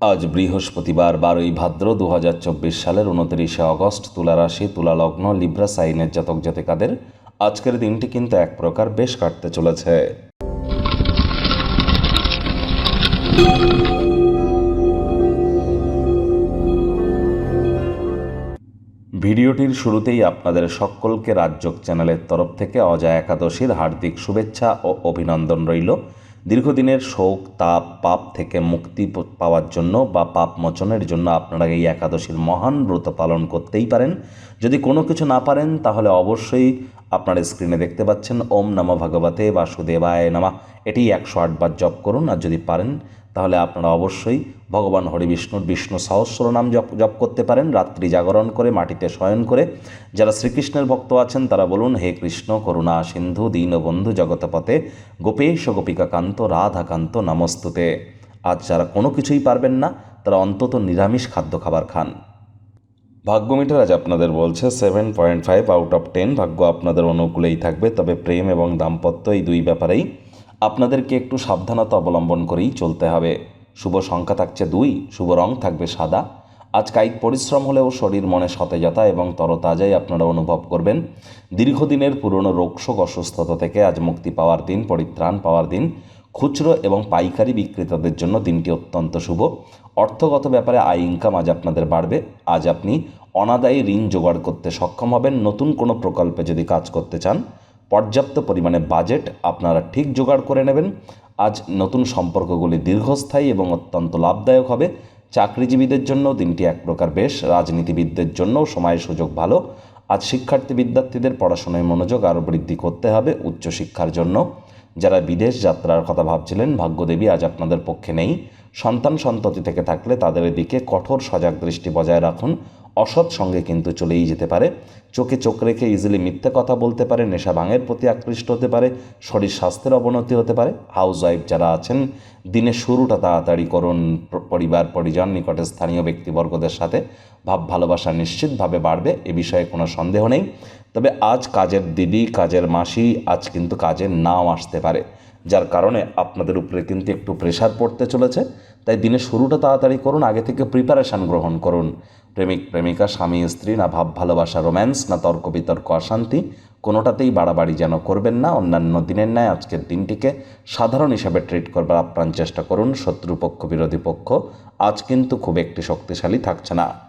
আজ বৃহস্পতিবার বারোই ভাদ্র দু হাজার চব্বিশ সালের উনত্রিশে অগস্ট তুলা রাশি, তুলা লগ্ন, লিব্রা সাইনের জাতক জাতিকাদের আজকের দিনটি কিন্তু এক প্রকার বেশ কাটতে চলেছে। ভিডিওটির শুরুতেই আপনাদের সকলকে রাজ্যক চ্যানেলের তরফ থেকে অজা একাদশীর হার্দিক শুভেচ্ছা ও অভিনন্দন রইল। দীর্ঘদিনের শোক, তাপ, পাপ থেকে মুক্তি পাওয়ার জন্য বা পাপ মোচনের জন্য আপনারা এই একাদশীর মহান ব্রত পালন করতেই পারেন। যদি কোনো কিছু না পারেন, তাহলে অবশ্যই আপনার স্ক্রিনে দেখতে পাচ্ছেন, ওম নম ভগবতে বাসুদেবায় নামা। এটি একশো আটবার জপ করুন, আর যদি পারেন, তাহলে আপনারা অবশ্যই ভগবান হরি বিষ্ণুর বিষ্ণু সহস্র নাম জপ জপ করতে পারেন, রাত্রি জাগরণ করে, মাটিতে শয়ন করে। যারা শ্রীকৃষ্ণের ভক্ত আছেন, তারা বলুন, হে কৃষ্ণ, করুণা, সিন্ধু দীনবন্ধু জগতপথে গোপেশ গোপিকা কান্ত রাধাকান্ত, নমস্তুতে। আজ যারা কোনো কিছুই পারবেন না, তারা অন্তত নিরামিষ খাদ্য খাবার খান। ভাগ্য মিটার আজ আপনাদের বলছে seven point five out of ten ভাগ্য আপনাদের অনুকূলেই থাকবে, তবে প্রেম এবং দাম্পত্য এই দুই ব্যাপারেই আপনাদেরকে একটু সাবধানতা অবলম্বন করেই চলতে হবে। শুভ সংখ্যা থাকছে দুই, শুভ রং থাকবে সাদা। আজ কায়িক পরিশ্রম হলেও শরীর মনে সতেজতা এবং তরতাজাই আপনারা অনুভব করবেন। দীর্ঘদিনের পুরনো রোগশোক অসুস্থতা থেকে আজ মুক্তি পাওয়ার দিন, পরিত্রাণ পাওয়ার দিন। খুচরো এবং পাইকারি বিক্রেতাদের জন্য দিনটি অত্যন্ত শুভ। অর্থগত ব্যাপারে আয় ইনকাম আজ আপনাদের বাড়বে। আজ আপনি অনাদায়ী ঋণ জোগাড় করতে সক্ষম হবেন। নতুন কোনো প্রকল্পে যদি কাজ করতে চান, পর্যাপ্ত পরিমাণে বাজেট আপনারা ঠিক জোগাড় করে নেবেন। আজ নতুন সম্পর্কগুলি দীর্ঘস্থায়ী এবং অত্যন্ত লাভদায়ক হবে। চাকরিজীবীদের জন্য দিনটি এক প্রকার বেশ। রাজনীতিবিদদের জন্য সময় সুযোগ ভালো। আজ শিক্ষার্থী বিদ্যার্থীদের পড়াশোনায় মনোযোগ আরও বৃদ্ধি করতে হবে উচ্চশিক্ষার জন্য। যারা বিদেশ যাত্রার কথা ভাবছিলেন, ভাগ্যদেবী আজ আপনাদের পক্ষে নেই। সন্তান সন্ততি থেকে থাকলে তাদের দিকে কঠোর সজাগ দৃষ্টি বজায় রাখুন। অসৎ সঙ্গে কিন্তু চলেই যেতে পারে। চোখে চোখ রেখে ইজিলি মিথ্যে কথা বলতে পারে, নেশা ভাঙের প্রতি আকৃষ্ট হতে পারে, শরীর স্বাস্থ্যের অবনতি হতে পারে। হাউস ওয়াইফ যারা আছেন দিনের শুরুটা তাড়াতাড়ি করুন পরিবার, পরিজন, নিকটে স্থানীয় ব্যক্তিবর্গদের সাথে। ভাব ভালোবাসা নিশ্চিতভাবে বাড়বে, এ বিষয়ে কোনো সন্দেহ নেই। তবে আজ কাজের দিদি, কাজের মাসি, আজ কিন্তু কাজে নাও আসতে পারে। যার কারণে আপনাদের উপরে কিন্তু একটু প্রেশার পড়তে চলেছে। তাই দিনের শুরুটা তাড়াতাড়ি করুন, আগে থেকে প্রিপারেশান গ্রহণ করুন। প্রেমিক, প্রেমিকা, স্বামী, স্ত্রী, না ভাব, ভালোবাসা রোম্যান্স না তর্ক, বিতর্ক, অশান্তি, কোনোটাতেই বাড়াবাড়ি যেন করবেন না। অন্যান্য দিনের ন্যায় আজকের দিনটিকে সাধারণ হিসাবে ট্রিট করবার আপ্রাণ চেষ্টা করুন। শত্রুপক্ষ, বিরোধী পক্ষ, আজ কিন্তু খুব একটি শক্তিশালী থাকছে না।